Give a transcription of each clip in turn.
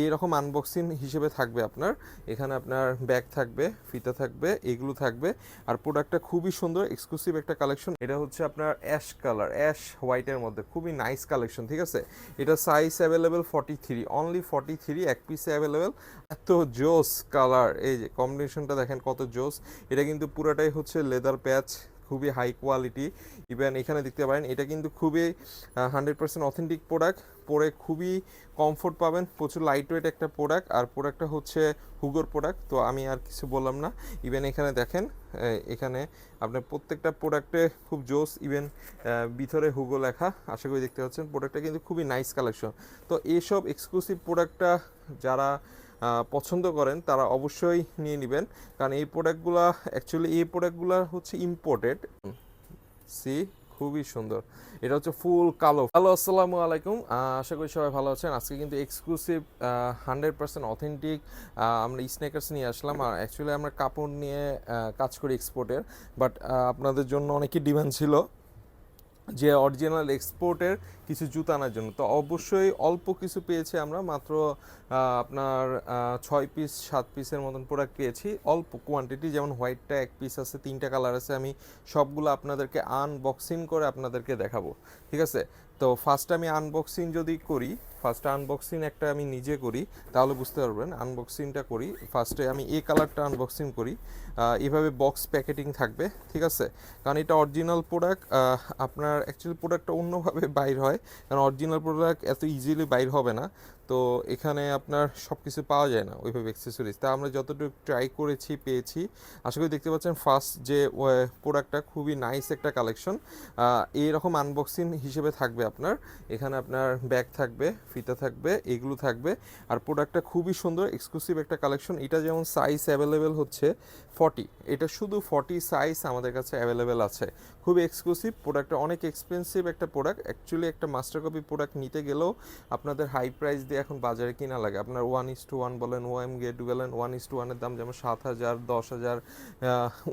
এইরকম আনবক্সিং হিসেবে থাকবে আপনার। এখানে আপনার ব্যাগ থাকবে, ফিতা থাকবে, এগুলো থাকবে। আর প্রোডাক্টটা খুবই সুন্দর এক্সক্লুসিভ একটা কালেকশন এটা হচ্ছে আপনার অ্যাশ কালার অ্যাশ হোয়াইটের মধ্যে। খুবই নাইস কালেকশন ঠিক আছে? এটা size available forty three only forty three এক পিসে অ্যাভেলেবেল এত জোস কালার এই যে কম্বিনেশনটা দেখেন কত জোস। এটা কিন্তু পুরোটাই হচ্ছে লেদার প্যাচ খুবই হাই কোয়ালিটি ইভেন এখানে দেখতে পারেন, এটা কিন্তু খুবই হান্ড্রেড পার্সেন্ট অথেন্টিক প্রোডাক্ট পরে খুবই কমফোর্ট পাবেন, প্রচুর লাইট ওয়েট একটা প্রোডাক্ট আর প্রোডাক্টটা হচ্ছে হুগোর প্রোডাক্ট তো আমি আর কিছু বললাম না। ইভেন এখানে দেখেন এখানে আপনার প্রত্যেকটা প্রোডাক্টে খুব জোস ইভেন ভিতরে হুগো লেখা। আশা করি দেখতে পাচ্ছেন প্রোডাক্টটা কিন্তু খুবই নাইস কালেকশন তো এইসব এক্সক্লুসিভ প্রোডাক্টটা যারা পছন্দ করেন, তারা অবশ্যই নিয়ে নেবেন। কারণ এই প্রোডাক্টগুলো অ্যাকচুয়ালি এই প্রোডাক্টগুলো হচ্ছে ইম্পোর্টেড সি, খুবই সুন্দর। এটা হচ্ছে ফুল কালো। হ্যালো, আসসালামু আলাইকুম। আশা করি সবাই ভালো আছেন। আজকে কিন্তু এক্সক্লুসিভ হান্ড্রেড পার্সেন্ট অথেন্টিক আমরা স্নেকার্স নিয়ে আসলাম। আর অ্যাকচুয়ালি আমরা কাপড় নিয়ে কাজ করি এক্সপোর্টের বাট আপনাদের জন্য অনেকই ডিমান্ড ছিল। যে অরিজিনাল এক্সপোর্টের কিছু জুতা আনার জন্য। তো অবশ্যই অল্প কিছু পেয়েছি আমরা, মাত্র আপনার ছয় পিস সাত পিসের মতন প্রোডাক্ট পেয়েছি। অল্প কোয়ান্টিটি যেমন হোয়াইটটা এক পিস আছে, তিনটা কালার আছে, আমি সবগুলো আপনাদেরকে আনবক্সিং করে আপনাদেরকে দেখাবো, ঠিক আছে? তো ফার্স্ট আমি আনবক্সিং যদি করি ফার্স্ট আনবক্সিং একটা আমি নিজে করি, তাহলে বুঝতে পারবেন আনবক্সিংটা করি ফার্স্টে আমি এই কালারটা আনবক্সিং করি এভাবে বক্স প্যাকেটিং থাকবে, ঠিক আছে? কারণ এটা অরিজিনাল প্রোডাক্ট আপনার অ্যাকচুয়ালি প্রোডাক্টটা অন্যভাবে বাইর হয় কারণ অরিজিনাল প্রোডাক্ট এত ইজিলি বাইর হবে না। তো এখানে আপনার সব কিছু পাওয়া যায় না ওইভাবে অ্যাক্সেসরিজ তা আমরা যতটুকু ট্রাই করেছি, পেয়েছি, আশা করি দেখতে পাচ্ছেন ফার্স্ট যে প্রোডাক্টটা খুবই নাইস একটা কালেকশন এইরকম আনবক্সিং হিসেবে থাকবে আপনার। এখানে আপনার ব্যাগ থাকবে, ফিতা থাকবে, এগুলো থাকবে। আর প্রোডাক্টটা খুবই সুন্দর এক্সক্লুসিভ একটা কালেকশন এটা যেমন সাইজ অ্যাভেলেবেল হচ্ছে ফর্টি এটা শুধু ফর্টি সাইজ আমাদের কাছে অ্যাভেলেবেল আছে। খুবই এক্সক্লুসিভ প্রোডাক্টটা অনেক এক্সপেন্সিভ একটা প্রোডাক্ট অ্যাকচুয়ালি একটা মাস্টার কপি প্রোডাক্ট নিতে গেলেও আপনাদের হাই প্রাইস দিয়ে এখন বাজারে কিনা লাগে, আপনার ওয়ান ইস টু ওয়ান বলেন ওএম গেট বলেন ওয়ান ইস টু ওয়ানের দাম যেমন সাত হাজার, দশ হাজার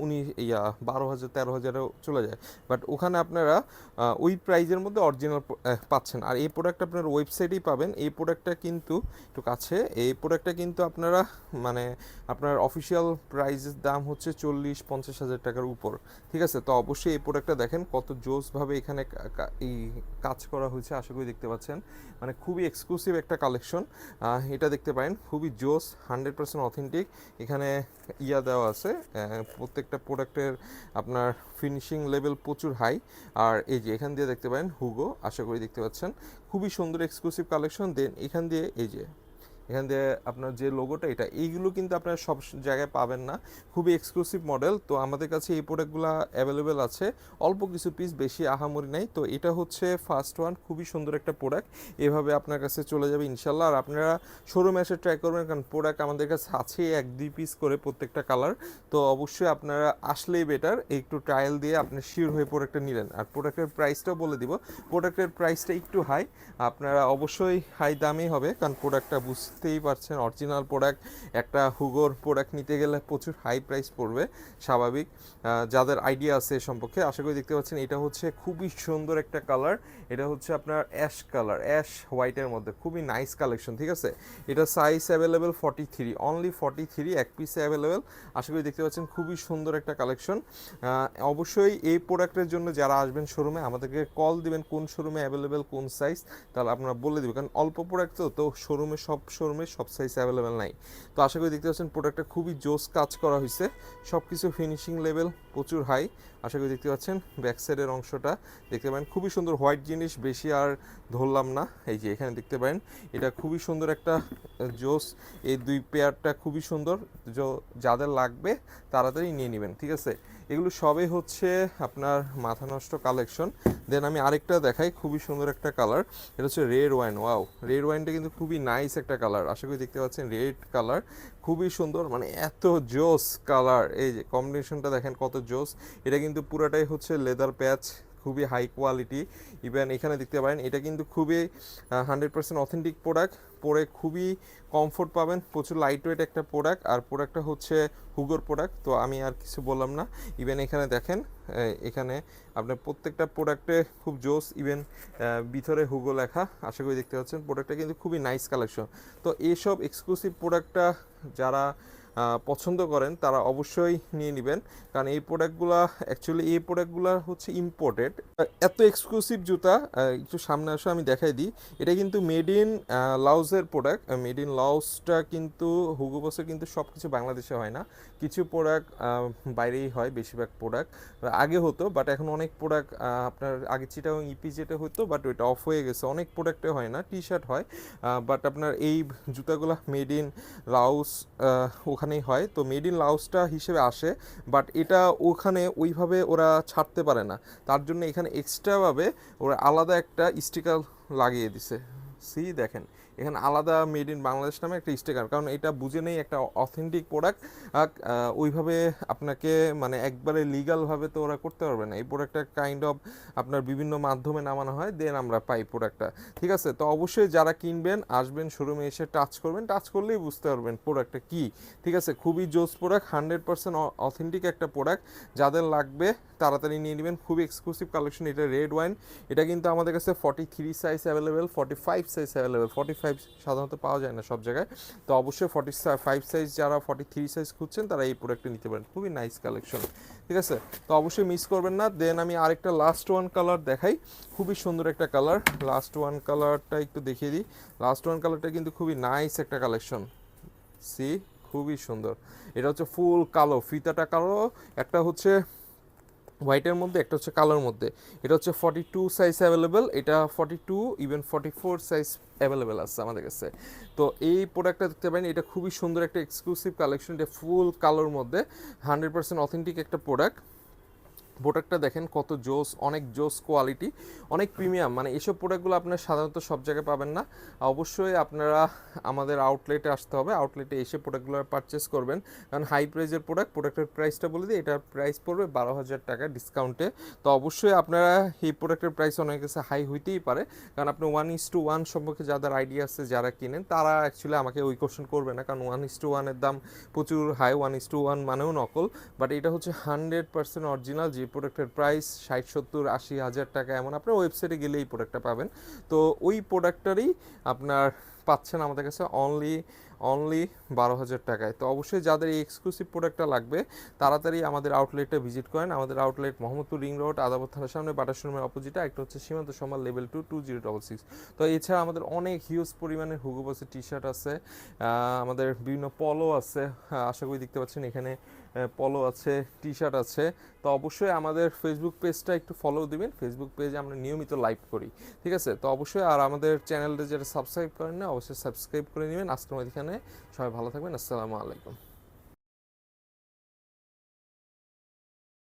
উনিশ, ইয়া, বারো হাজার, তেরো হাজারেও চলে যায়। বাট ওখানে আপনারা ওই প্রাইজের মধ্যে অরিজিনাল পাচ্ছেন। আর এই প্রোডাক্ট আপনার ওয়েবসাইটেই পাবেন। এই প্রোডাক্টটা কিন্তু, একটু কাছে, এই প্রোডাক্টটা কিন্তু আপনারা মানে আপনার অফিসিয়াল প্রাইসের দাম হচ্ছে চল্লিশ, পঞ্চাশ হাজার টাকার উপর। ঠিক আছে? তো অবশ্যই এই প্রোডাক্টটা দেখেন, কত জোসভাবে এখানে এই কাজ করা হয়েছে। আশা করি দেখতে পাচ্ছেন। মানে খুবই এক্সক্লুসিভ একটা এটা দেখতে পারেন, খুবই জোস, হান্ড্রেড পার্সেন্ট অথেন্টিক। এখানে ইয়া দেওয়া আছে প্রত্যেকটা প্রোডাক্টের আপনার ফিনিশিং লেভেল প্রচুর হাই। আর এই যে এখান দিয়ে দেখতে পারেন, হুগো, আশা করি দেখতে পাচ্ছেন। খুবই সুন্দর, এক্সক্লুসিভ কালেকশন। দেন এখান দিয়ে এই যে এখান দিয়ে আপনার যে লোগোটা এটা, এইগুলো কিন্তু আপনারা সব জায়গায় পাবেন না। খুবই এক্সক্লুসিভ মডেল তো আমাদের কাছে এই প্রোডাক্টগুলো অ্যাভেলেবেল আছে। অল্প কিছু পিস বেশি আহামরি নাই। তো এটা হচ্ছে ফার্স্ট ওয়ান খুবই সুন্দর একটা প্রোডাক্ট এভাবে আপনার কাছে চলে যাবে ইনশাল্লাহ আর আপনারা শোরুমে এসে ট্রাই করবেন, কারণ প্রোডাক্ট আমাদের কাছে আছে এক, দুই পিস করে প্রত্যেকটা কালার তো অবশ্যই আপনারা আসলেই বেটার একটু ট্রায়াল দিয়ে আপনি শিওর হয়ে প্রোডাক্টটা নিলেন। আর প্রোডাক্টের প্রাইসটাও বলে দিব। প্রোডাক্টের প্রাইসটা একটু হাই আপনারা অবশ্যই হাই দামেই হবে, কারণ প্রোডাক্টটা বুঝতেই পারছেন অরিজিনাল প্রোডাক্ট একটা হুগোর প্রোডাক্ট নিতে গেলে প্রচুর হাই প্রাইস পড়বে, স্বাভাবিক। যাদের আইডিয়া আছে এ সম্পর্কে, আশা করি দেখতে পাচ্ছেন, এটা হচ্ছে খুবই সুন্দর একটা কালার এটা হচ্ছে আপনার অ্যাশ কালার অ্যাশ হোয়াইটের মধ্যে, খুবই নাইস কালেকশন ঠিক আছে? এটা size available forty three only forty three এক পিসে অ্যাভেলেবেল আশা করি দেখতে পাচ্ছেন, খুবই সুন্দর একটা কালেকশন অবশ্যই এই প্রোডাক্টের জন্য যারা আসবেন শোরুমে আমাদেরকে কল দিবেন কোন শোরুমে অ্যাভেলেবেল কোন সাইজ তাহলে আপনারা বলে দেবেন, কারণ অল্প প্রোডাক্ট তো তো শোরুমে সব শোরুমে সব সাইজ অ্যাভেলেবেল নাই। তো আশা করি দেখতে পাচ্ছেন প্রোডাক্টটা খুবই জোস কাজ করা হয়েছে সব কিছু ফিনিশিং লেভেল প্রচুর হাই আশা করি দেখতে পাচ্ছেন ব্যাক সাইডের অংশটা দেখতে পারেন। খুবই সুন্দর হোয়াইট জিনিস, বেশি আর ধরলাম না। এই যে এখানে দেখতে পারেন, এটা খুবই সুন্দর একটা জোস এই দুই পেয়ারটা খুবই সুন্দর। যাদের লাগবে তাড়াতাড়ি নিয়ে নেবেন, ঠিক আছে? এগুলো সবই হচ্ছে আপনার মাথা নষ্ট কালেকশন দেন আমি আরেকটা দেখাই, খুবই সুন্দর একটা কালার এটা হচ্ছে রেড ওয়াইন ওয়াও রেড ওয়াইনটা কিন্তু খুবই নাইস একটা কালার আশা করি দেখতে পাচ্ছেন রেড কালার খুবই সুন্দর মানে এত জোস কালার এই যে কম্বিনেশনটা দেখেন কত জোস। এটা কিন্তু পুরাটাই হচ্ছে লেদার প্যাচ খুবই হাই কোয়ালিটি ইভেন এখানে দেখতে পারেন, এটা কিন্তু খুবই হান্ড্রেড পার্সেন্ট অথেন্টিক প্রোডাক্ট পরে খুবই কমফোর্ট পাবেন, প্রচুর লাইট ওয়েট একটা প্রোডাক্ট আর প্রোডাক্টটা হচ্ছে হুগোর প্রোডাক্ট তো আমি আর কিছু বললাম না। ইভেন এখানে দেখেন এখানে আপনার প্রত্যেকটা প্রোডাক্টে খুব জোস ইভেন ভিতরে হুগো লেখা। আশা করি দেখতে পাচ্ছেন প্রোডাক্টটা কিন্তু খুবই নাইস কালেকশন তো এইসব এক্সক্লুসিভ প্রোডাক্টটা যারা পছন্দ করেন, তারা অবশ্যই নিয়ে নেবেন। কারণ এই প্রোডাক্টগুলো অ্যাকচুয়ালি এই প্রোডাক্টগুলো হচ্ছে ইম্পোর্টেড এত এক্সক্লুসিভ জুতা একটু সামনে আসো, আমি দেখাই দিই। এটা কিন্তু মেড ইন লাউজের প্রোডাক্ট মেড ইন লাউসটা কিন্তু হুগো বসের কিন্তু সব কিছু বাংলাদেশে হয় না। কিছু প্রোডাক্ট বাইরেই হয় বেশিরভাগ প্রোডাক্ট আগে হতো বাট এখন অনেক প্রোডাক্ট আপনার আগে চিটা ইপি যেটা হতো বাট ওইটা অফ হয়ে গেছে। অনেক প্রোডাক্টে হয় না টি শার্ট হয় বাট আপনার এই জুতাগুলো মেড ইন লাউস ওখানেই হয়। তো মেড ইন লাউসটা হিসেবে আসে বাট এটা ওখানে ওইভাবে ওরা ছাড়তে পারে না। তার জন্য এখানে এক্সট্রাভাবে ওরা আলাদা একটা স্টিকার লাগিয়ে দিছে। সি দেখেন। এখানে আলাদা মেড ইন বাংলাদেশ নামে একটা স্টিকার, কারণ এটা বুঝে নেই একটা অথেন্টিক প্রোডাক্ট ওইভাবে আপনাকে মানে একবারে লিগালভাবে তো ওরা করতে পারবে না। এই প্রোডাক্টটা কাইন্ড অফ আপনার বিভিন্ন মাধ্যমে নামানো হয় দেন আমরা পাই প্রোডাক্টটা ঠিক আছে? তো অবশ্যই যারা কিনবেন, আসবেন শোরুমে এসে টাচ করবেন টাচ করলেই বুঝতে পারবেন প্রোডাক্টটা কি। ঠিক আছে? খুবই জোস প্রোডাক্ট হান্ড্রেড পার্সেন্ট অথেন্টিক একটা প্রোডাক্ট যাদের লাগবে, তাড়াতাড়ি নিয়ে নেবেন। খুবই এক্সক্লুসিভ কালেকশন এটা রেড ওয়াইন এটা কিন্তু আমাদের কাছে forty three size available forty five size available forty five সাধারণত পাওয়া যায় না সব জায়গায়। তো অবশ্যই ফর্টি ফাইভ সাইজ যারা ফর্টি থ্রি সাইজ খুঁজছেন, তারা এই প্রোডাক্টটা নিতে পারেন। খুবই নাইস কালেকশন ঠিক আছে? তো অবশ্যই মিস করবেন না। দেন আমি আরেকটা লাস্ট ওয়ান কালার দেখাই। খুবই সুন্দর একটা কালার লাস্ট ওয়ান কালারটা একটু দেখিয়ে দিই। লাস্ট ওয়ান কালারটা কিন্তু খুবই নাইস একটা কালেকশন সি খুবই সুন্দর। এটা হচ্ছে ফুল কালো, ফিতাটা কালো। একটা হচ্ছে হোয়াইটের মধ্যে, একটা হচ্ছে কালোর মধ্যে। এটা হচ্ছে ফর্টি টু সাইজ অ্যাভেলেবেল এটা forty two even forty four size available আছে আমাদের কাছে। তো এই প্রোডাক্টটা দেখতে পারেন, এটা খুবই সুন্দর একটা এক্সক্লুসিভ কালেকশন এটা ফুল কালোর মধ্যে হান্ড্রেড পার্সেন্ট অথেন্টিক একটা প্রোডাক্ট প্রোডাক্টটা দেখেন কত জোস, অনেক জোস কোয়ালিটি অনেক প্রিমিয়াম মানে এসব প্রোডাক্টগুলো আপনার সাধারণত সব জায়গায় পাবেন না। অবশ্যই আপনারা আমাদের আউটলেটে আসতে হবে। আউটলেটে এসে প্রোডাক্টগুলো পারচেস করবেন। কারণ হাই প্রাইজের প্রোডাক্ট প্রোডাক্টের প্রাইসটা বলে দিই, এটার প্রাইস পড়বে বারো হাজার টাকা ডিসকাউন্টে তো অবশ্যই আপনারা এই প্রোডাক্টের প্রাইস অনেক কাছে হাই হইতেই পারে। কারণ আপনি ওয়ান ইস টু ওয়ান সম্পর্কে যাদের আইডিয়া আছে, যারা কিনেন, তারা অ্যাকচুয়ালি আমাকে ওই কোশ্চেন করবে না। কারণ ওয়ান ইস টু ওয়ানের দাম প্রচুর high one is to one মানেও নকল। বাট এটা হচ্ছে হান্ড্রেড পার্সেন্ট অরিজিনাল যে প্রোডাক্টের প্রাইস ষাট, সত্তর, আশি হাজার টাকা এমন। আপনার ওয়েবসাইটে গেলে এই প্রোডাক্টটা পাবেন। তো ওই প্রোডাক্টটারই আপনার পাচ্ছেন আমাদের কাছে অনলি অনলি বারো হাজার টাকায়। তো অবশ্যই যাদের এই এক্সক্লুসিভ প্রোডাক্টটা লাগবে, তাড়াতাড়ি আমাদের আউটলেটে ভিজিট করেন। আমাদের outlet Mohammadpur ring road Adabor থানার সামনে, বাটার শোরুমের অপোজিটে একটা হচ্ছে সীমান্ত সমাল level two two zero double six তো এছাড়া আমাদের অনেক হিউজ পরিমাণের হুগো বসের টি শার্ট আছে আমাদের বিভিন্ন পলো আছে আশা করি দেখতে পাচ্ছেন এখানে পলো আছে টি শার্ট আছে, তো অবশ্যই আমাদের ফেসবুক পেজটা একটু ফলো দিবেন। ফেসবুক পেজে আমরা নিয়মিত লাইভ করি, ঠিক আছে? তো অবশ্যই আর আমাদের চ্যানেলটা যেটা সাবস্ক্রাইব করেন না, অবশ্যই সাবস্ক্রাইব করে নেবেন। আজকের এখানে সবাই ভালো থাকবেন। আসসালামু আলাইকুম।